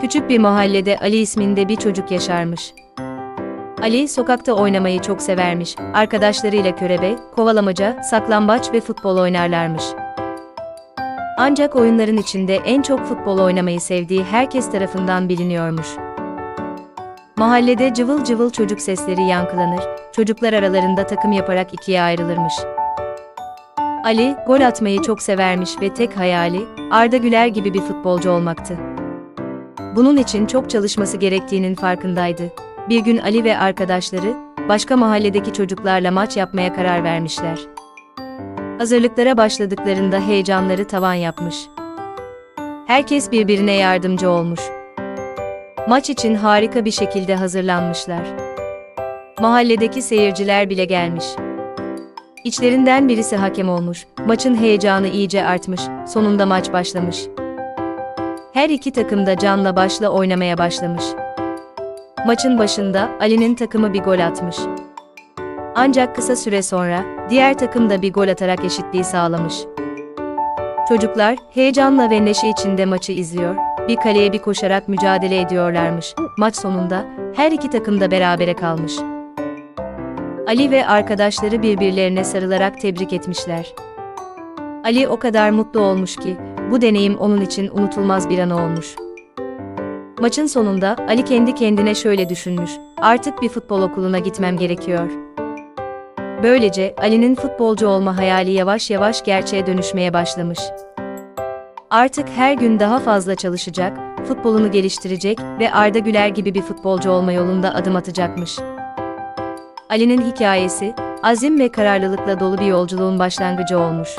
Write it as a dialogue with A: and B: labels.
A: Küçük bir mahallede Ali isminde bir çocuk yaşarmış. Ali sokakta oynamayı çok severmiş. Arkadaşlarıyla körebe, kovalamaca, saklambaç ve futbol oynarlarmış. Ancak oyunların içinde en çok futbol oynamayı sevdiği herkes tarafından biliniyormuş. Mahallede cıvıl cıvıl çocuk sesleri yankılanır, çocuklar aralarında takım yaparak ikiye ayrılırmış. Ali, gol atmayı çok severmiş ve tek hayali, Arda Güler gibi bir futbolcu olmaktı. Bunun için çok çalışması gerektiğinin farkındaydı. Bir gün Ali ve arkadaşları, başka mahalledeki çocuklarla maç yapmaya karar vermişler. Hazırlıklara başladıklarında heyecanları tavan yapmış. Herkes birbirine yardımcı olmuş. Maç için harika bir şekilde hazırlanmışlar. Mahalledeki seyirciler bile gelmiş. İçlerinden birisi hakem olmuş, maçın heyecanı iyice artmış, sonunda maç başlamış. Her iki takım da canla başla oynamaya başlamış. Maçın başında Ali'nin takımı bir gol atmış. Ancak kısa süre sonra diğer takım da bir gol atarak eşitliği sağlamış. Çocuklar heyecanla ve neşe içinde maçı izliyor, bir kaleye bir koşarak mücadele ediyorlarmış. Maç sonunda her iki takım da berabere kalmış. Ali ve arkadaşları birbirlerine sarılarak tebrik etmişler. Ali o kadar mutlu olmuş ki bu deneyim onun için unutulmaz bir anı olmuş. Maçın sonunda Ali kendi kendine şöyle düşünmüş. Artık bir futbol okuluna gitmem gerekiyor. Böylece Ali'nin futbolcu olma hayali yavaş yavaş gerçeğe dönüşmeye başlamış. Artık her gün daha fazla çalışacak, futbolunu geliştirecek ve Arda Güler gibi bir futbolcu olma yolunda adım atacakmış. Ali'nin hikayesi, azim ve kararlılıkla dolu bir yolculuğun başlangıcı olmuş.